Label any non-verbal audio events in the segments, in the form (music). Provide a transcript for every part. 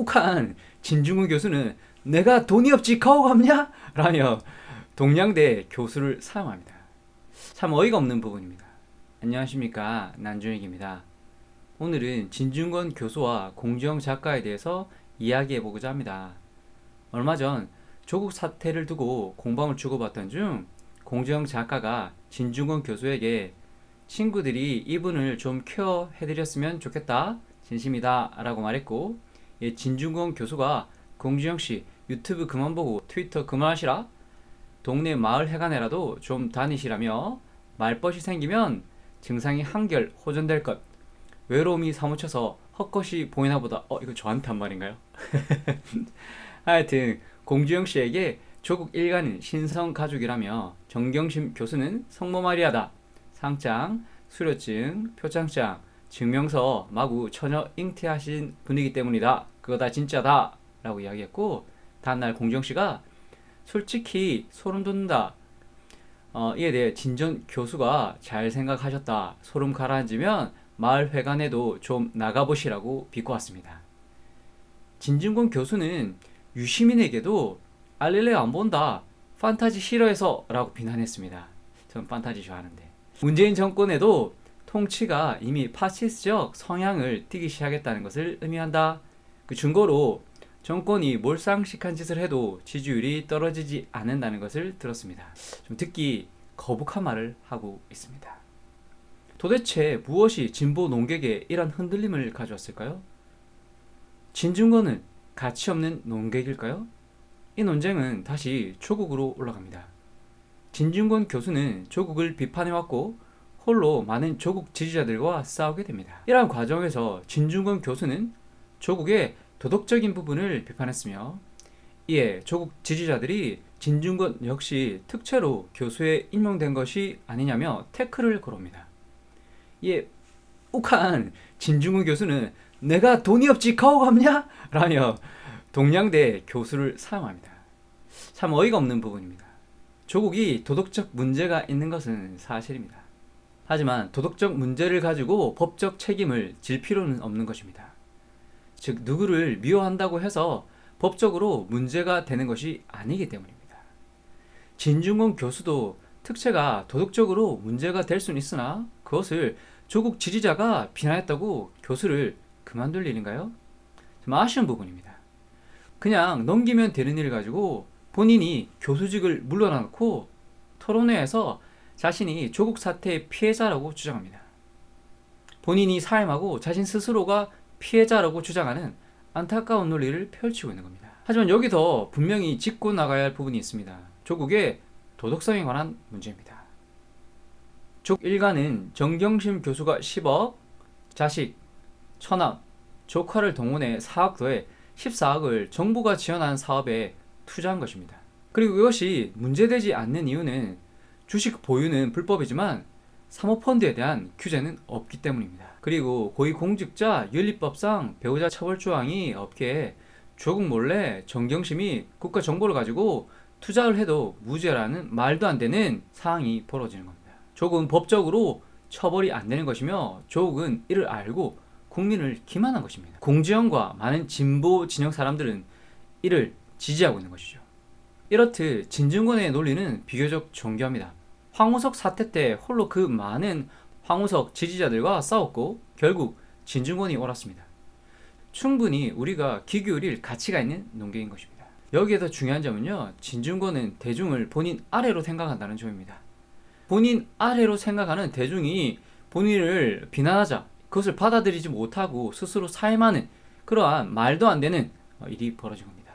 욱한 진중훈 교수는 내가 돈이 없지 가오 갔냐? 라며 동양대 교수를 사용합니다. 참 어이가 없는 부분입니다. 안녕하십니까 난준익입니다. 오늘은 진중권 교수와 공지영 작가에 대해서 이야기해 보고자 합니다. 얼마 전 조국 사태를 두고 공방을 주고받던 중 공지영 작가가 진중권 교수에게 친구들이 이분을 좀 케어해드렸으면 좋겠다 진심이다 라고 말했고 예, 진중권 교수가 공지영 씨 유튜브 그만 보고 트위터 그만하시라. 동네 마을 해관에라도 좀 다니시라며 말벗이 생기면 증상이 한결 호전될 것. 외로움이 사무쳐서 헛것이 보이나 보다. 어 이거 저한테 한 말인가요? (laughs) 하여튼 공주영 씨에게 조국 일가는 신성 가족이라며 정경심 교수는 성모 마리아다. 상장, 수료증, 표창장, 증명서 마구 처녀 잉태하신 분이기 때문이다 그거 다 진짜다 라고 이야기했고 다음날 공주영 씨가 솔직히 소름 돋는다 어, 이에 대해 진전 교수가 잘 생각하셨다. 소름 가라앉으면 마을 회관에도 좀 나가보시라고 비꼬았습니다. 진중권 교수는 유시민에게도 알릴레오 안 본다. 판타지 싫어해서 라고 비난했습니다. 전 판타지 좋아하는데. 문재인 정권에도 통치가 이미 파시스적 성향을 띠기 시작했다는 것을 의미한다. 그 증거로 정권이 몰상식한 짓을 해도 지지율이 떨어지지 않는다는 것을 들었습니다. 좀 듣기 거북한 말을 하고 있습니다. 도대체 무엇이 진보 농객에 이런 흔들림을 가져왔을까요? 진중권은 가치 없는 농객일까요? 이 논쟁은 다시 조국으로 올라갑니다. 진중권 교수는 조국을 비판해왔고 홀로 많은 조국 지지자들과 싸우게 됩니다. 이러한 과정에서 진중권 교수는 조국의 도덕적인 부분을 비판했으며 이에 조국 지지자들이 진중권 역시 특채로 교수에 임명된 것이 아니냐며 태클을 걸어옵니다. 이에 욱한 진중권 교수는 내가 돈이 없지 가오 갔냐? 라며 동양대 교수를 사용합니다. 참 어이가 없는 부분입니다. 조국이 도덕적 문제가 있는 것은 사실입니다. 하지만 도덕적 문제를 가지고 법적 책임을 질 필요는 없는 것입니다. 즉 누구를 미워한다고 해서 법적으로 문제가 되는 것이 아니기 때문입니다. 진중권 교수도 특채가 도덕적으로 문제가 될 수는 있으나 그것을 조국 지지자가 비난했다고 교수를 그만둘 일인가요? 좀 아쉬운 부분입니다. 그냥 넘기면 되는 일을 가지고 본인이 교수직을 물러나 놓고 토론회에서 자신이 조국 사태의 피해자라고 주장합니다. 본인이 사임하고 자신 스스로가 피해자라고 주장하는 안타까운 논리를 펼치고 있는 겁니다. 하지만 여기서 분명히 짚고 나가야 할 부분이 있습니다. 조국의 도덕성에 관한 문제입니다. 족 일가는 정경심 교수가 10억, 자식, 천억, 조카를 동원해 4억 더해 14억을 정부가 지원한 사업에 투자한 것입니다. 그리고 이것이 문제되지 않는 이유는 주식 보유는 불법이지만 사모펀드에 대한 규제는 없기 때문입니다. 그리고 고위공직자 윤리법상 배우자 처벌 조항이 없기에 조국 몰래 정경심이 국가 정보를 가지고 투자를 해도 무죄라는 말도 안 되는 상황이 벌어지는 겁니다. 조국은 법적으로 처벌이 안 되는 것이며 조국은 이를 알고 국민을 기만한 것입니다. 공지영과 많은 진보 진영 사람들은 이를 지지하고 있는 것이죠. 이렇듯 진중권의 논리는 비교적 정교합니다. 황우석 사태 때 홀로 그 많은 황우석 지지자들과 싸웠고 결국 진중권이 옳았습니다. 충분히 우리가 귀 기울일 가치가 있는 논객인 것입니다. 여기에서 중요한 점은요. 진중권은 대중을 본인 아래로 생각한다는 점입니다. 본인 아래로 생각하는 대중이 본인을 비난하자 그것을 받아들이지 못하고 스스로 사임하는 그러한 말도 안 되는 일이 벌어진 겁니다.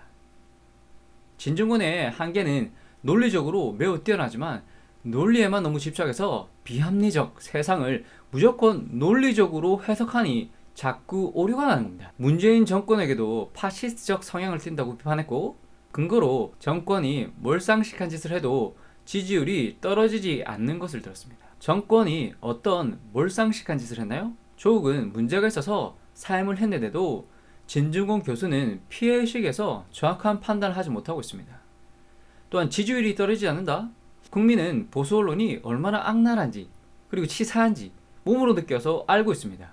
진중권의 한계는 논리적으로 매우 뛰어나지만 논리에만 너무 집착해서 비합리적 세상을 무조건 논리적으로 해석하니 자꾸 오류가 나는 겁니다. 문재인 정권에게도 파시스트적 성향을 띈다고 비판했고 근거로 정권이 몰상식한 짓을 해도 지지율이 떨어지지 않는 것을 들었습니다. 정권이 어떤 몰상식한 짓을 했나요? 조국은 문제가 있어서 사임을 했는데도 진중권 교수는 피해의식에서 정확한 판단을 하지 못하고 있습니다. 또한 지지율이 떨어지지 않는다? 국민은 보수 언론이 얼마나 악랄한지 그리고 치사한지 몸으로 느껴서 알고 있습니다.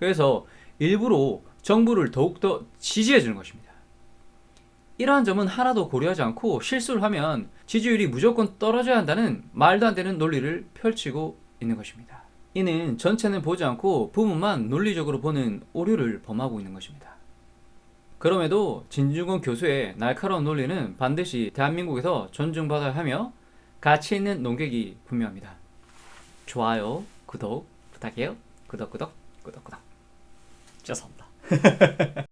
그래서 일부러 정부를 더욱더 지지해 주는 것입니다. 이러한 점은 하나도 고려하지 않고 실수를 하면 지지율이 무조건 떨어져야 한다는 말도 안 되는 논리를 펼치고 있는 것입니다. 이는 전체는 보지 않고 부분만 논리적으로 보는 오류를 범하고 있는 것입니다. 그럼에도 진중권 교수의 날카로운 논리는 반드시 대한민국에서 존중받아야 하며 가치 있는 논객이 분명합니다. 좋아요, 구독 부탁해요. 구독, 구독, 구독, 구독. 죄송합니다. (laughs)